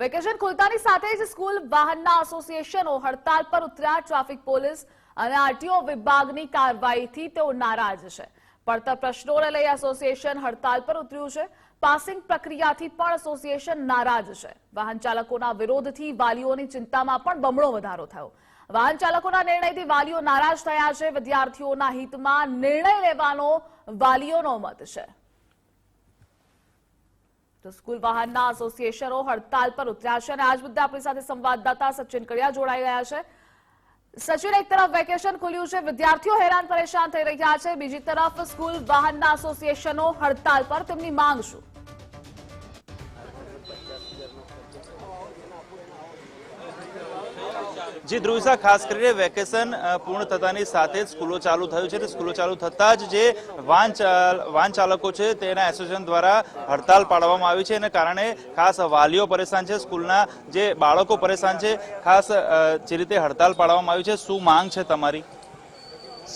Vacation ખુલતાની સાથે જ school વાહનના એસોસિએશનો હડતાલ પર ઉતર્યા. ટ્રાફિક પોલીસ અને આરટીઓ વિભાગની કાર્યવાહીથી તેઓ નારાજ છે. પડતર પ્રશ્નોને લઈ એસોસિએશન હડતાલ પર ઉતર્યું છે. પાસિંગ પ્રક્રિયાથી પણ એસોસિએશન નારાજ છે. વાહન ચાલકોના વિરોધથી વાલીઓની ચિંતામાં પણ બમણો વધારો થયો. વાહન ચાલકોના નિર્ણયથી વાલીઓ નારાજ થયા છે. વિદ્યાર્થીઓના હિતમાં નિર્ણય લેવાનો વાલીઓનો મત છે. તો સ્કૂલ વાહનના એસોસિએશનો હડતાલ પર ઉતર્યા છે અને આજ મુદ્દે આપણી સાથે સંવાદદાતા સચિન કડિયા જોડાઈ ગયા છે. સચિન, એક તરફ વેકેશન ખુલ્યું છે, વિદ્યાર્થીઓ હેરાન પરેશાન થઈ રહ્યા છે. બીજી તરફ સ્કૂલ વાહનના એસોસિએશનો હડતાલ પર તેમની માંગ શું? જી ધ્રુવિસા ખાસ કરીને વેકેશન પૂર્ણ થતાની સાથે જ સ્કૂલો ચાલુ થયું છે. સ્કૂલો ચાલુ થતાં જ જે વાહન વાહન ચાલકો છે, તેના એસોસિએશન દ્વારા હડતાલ પાડવામાં આવી છે. એના કારણે ખાસ વાલીઓ પરેશાન છે, સ્કૂલના જે બાળકો પરેશાન છે, ખાસ જે રીતે હડતાલ પાડવામાં આવી છે. શું માંગ છે તમારી?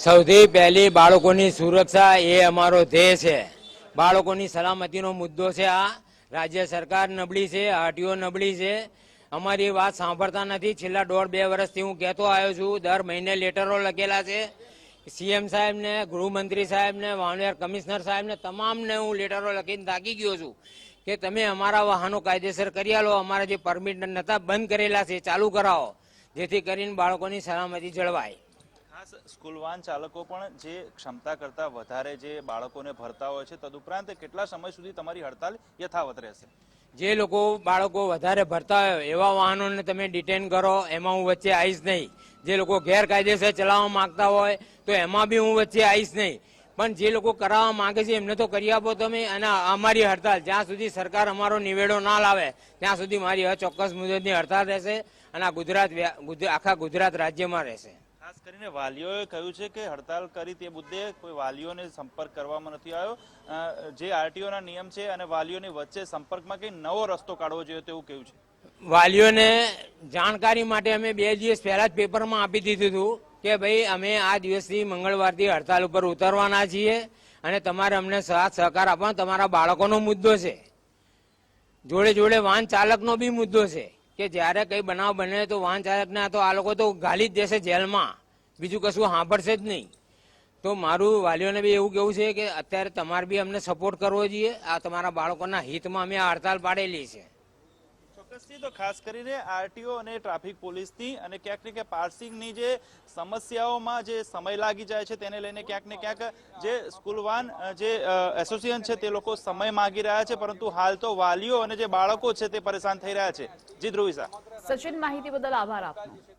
સૌથી પહેલી બાળકોની સુરક્ષા એ અમારો ધ્યેય છે. બાળકોની સલામતીનો મુદ્દો છે આ. રાજ્ય સરકાર નબળી છે, આરટીઓ નબળી છે. અમારી વાત સાંભળતા નથી. છેલ્લા દોઢ બે વર્ષથી હું કહેતો આવ્યો છું, દર મહિને લેટરો લખેલા છે. સીએમ સાહેબને, ગૃહમંત્રી સાહેબને વાણિયાર કમિશનર સાહેબને, તમામને હું લેટરો લખીને થાકી ગયો છું કે તમે અમારા વાહનો કાયદેસર કરી આલો, અમારા જે પરમિટ નતા બંધ કરેલા છે ચાલુ કરાવો, જેથી કરીને બાળકોની સલામતી જળવાય. ખાસ સ્કૂલ વાહન ચાલકો પણ જે ક્ષમતા કરતા વધારે જે બાળકોને ભરતા હોય છે, તદુપરાંત કેટલા સમય સુધી તમારી હડતાલ યથાવત રહેશે? જે લોકો બાળકો વધારે ભરતા હોય, એવા વાહનોને તમે ડિટેન કરો, એમાં હું વચ્ચે આવીશ નહીં. જે લોકો ગેરકાયદેસર ચલાવવા માંગતા હોય, તો એમાં બી હું વચ્ચે આવીશ નહીં. પણ જે લોકો કરાવવા માંગે છે, એમને તો કરી આપો તમે અને અમારી હડતાલ. જ્યાં સુધી સરકાર અમારો નિવેડો ના લાવે, ત્યાં સુધી મારી અચોક્કસ મુદતની હડતાલ રહેશે અને આ ગુજરાત આખા ગુજરાત રાજ્યમાં રહેશે. ખાસ કરીને વાલીઓએ કહ્યું છે કે હડતાલ કરી તે મુદ્દે કોઈ વાલીઓને સંપર્ક કરવામાં નથી આવ્યો. જે આરટીઓના નિયમ છે અને વાલીઓની વચ્ચે સંપર્કમાં કંઈ નવો રસ્તો કાઢવો જોઈએ તેવું કેવું છે? વાલીઓને જાણકારી માટે અમે બે દિવસ પહેલા જ પેપરમાં આપી દીધું હતું કે ભાઈ, અમે આ દિવસથી મંગળવારથી હડતાલ ઉપર ઉતરવાના છીએ અને તમારે અમને સાથ સહકાર આપવાનો તમારા બાળકોનો મુદ્દો છે. જોડે જોડે વાહન ચાલકનો બી મુદ્દો છે. કે જ્યારે કઈ બનાવ બને તો વાહન ચાલકને તો આ લોકો તો ગાલી જ દેશે જેલમાં. બીજું કશું સાંભળશે જ નહીં. તો મારું વાલીઓને બી એવું કેવું છે કે અત્યારે તમારે બી અમને સપોર્ટ કરવો જોઈએ. આ તમારા બાળકોના હિતમાં અમે આ હડતાલ પાડેલી છે. ખાસ કરીને આરટીઓ અને ટ્રાફિક પોલીસની અને ક્યાંક ને ક્યાંક પાર્સિંગની જે સમસ્યાઓમાં જે સમય લાગી જાય છે તેને લઈને ક્યાંક ને ક્યાંક જે સ્કૂલ વાન જે એસોસિએશન છે તે લોકો સમય માંગી રહ્યા છે, પરંતુ હાલ તો વાલીઓ અને જે બાળકો છે તે પરેશાન થઈ રહ્યા છે. જી ધ્રુવિસા સચિન, માહિતી બદલ આભાર આપનો.